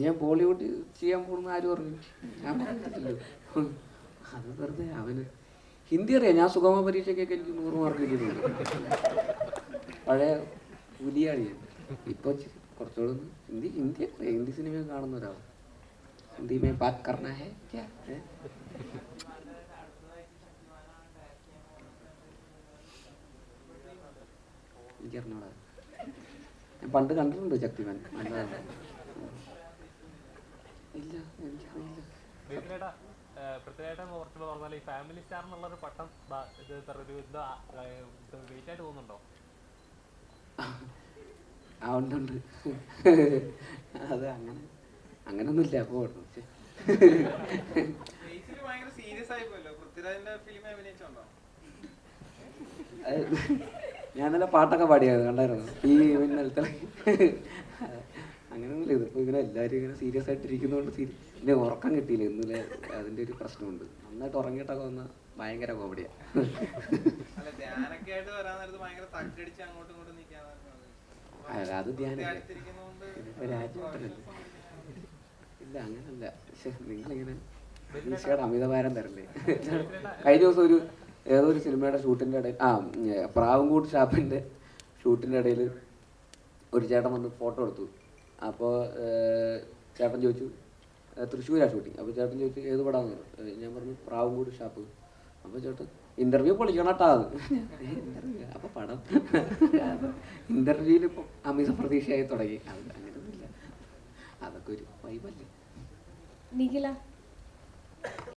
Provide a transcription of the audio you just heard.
ഞാൻ ബോളിവുഡ് ചെയ്യാൻ പോകുന്ന ആരും അറിഞ്ഞു ഞാൻ പറഞ്ഞിട്ടില്ലല്ലോ. അത് വെറുതെ അവന്. ഹിന്ദി അറിയാം. ഞാൻ സുഗമ പരീക്ഷയ്ക്കൊക്കെ എനിക്ക് നൂറ് മാർക്ക് കിട്ടിയിട്ടുണ്ട്. പഴയ പുലിയാണ് ഞാൻ ഇപ്പോൾ കുറച്ചുകൂടെ ഹിന്ദി ഹിന്ദി അറിയാം. ഹിന്ദി സിനിമ കാണുന്ന ഒരാൾ ഹിന്ദി മേ ബാത് കർണ ഹേ? ഹേ? ഞാൻ പണ്ട് കണ്ടിട്ടുണ്ട് ശക്തിമാൻ. ഇല്ല എനിക്കറിയില്ല ഫാമിലി സ്റ്റാർ ഇത്ര ഒരു വെയിറ്റ് ആയിട്ട് തോന്നുന്നുണ്ടോ ആ ഉണ്ട് ഉണ്ട്. അത് അങ്ങനെ അങ്ങനൊന്നുമില്ല അപ്പോൾ സീരിയസ് ആയി പോയല്ലോ പൃഥ്വിരാജിന്റെ ഫിലിം അഭിനയിച്ചോണ്ടോ? ഞാൻ നല്ല പാട്ടൊക്കെ പാടിയായിരുന്നു കണ്ടായിരുന്നു? ഈ മിന്നലത്തെ അങ്ങനെയൊന്നുമില്ല ഇതിപ്പോൾ ഇങ്ങനെ എല്ലാവരും ഇങ്ങനെ സീരിയസ് ആയിട്ട് ഇരിക്കുന്നതുകൊണ്ട് സീരി പിന്നെ ഉറക്കം കിട്ടിയില്ല. ഇന്നലെ അതിന്റെ ഒരു പ്രശ്നമുണ്ട്. നന്നായിട്ട് ഉറങ്ങിയിട്ടൊക്കെ വന്ന ഭയങ്കര കോമഡിയാണ് അല്ല അത് ധ്യാനം ഇല്ല അങ്ങനല്ല. പക്ഷെ നിങ്ങളിങ്ങനെ അമിതഭാരം തരല്ലേ? കഴിഞ്ഞ ദിവസം ഒരു ഏതോ ഒരു സിനിമയുടെ ഷൂട്ടിന്റെ ഇടയിൽ ആ ഉം, ഷാപ്പിന്റെ ഷൂട്ടിന്റെ ഇടയിൽ ഒരു ചേട്ടൻ വന്ന് ഫോട്ടോ എടുത്തു. അപ്പോൾ ചേട്ടൻ ചോദിച്ചു തൃശ്ശൂരാണ് തൃശ്ശൂരാ ഷൂട്ടിങ് അപ്പോൾ ചേട്ടൻ ചോദിച്ചു ഏത് പടാന്ന്? ഞാൻ പറഞ്ഞു പ്രാവുംകൂട് ഷാപ്പ്. അപ്പോൾ ചേട്ടൻ ഇന്റർവ്യൂ പൊളിക്കണട്ടാ അപ്പൊ പടം ഇന്റർവ്യൂവിൽ ഇപ്പൊ അമിത പ്രതീക്ഷയായി തുടങ്ങി. അങ്ങനെയൊന്നുമില്ല അതൊക്കെ ഒരു വൈബല്ലേ നിഖില.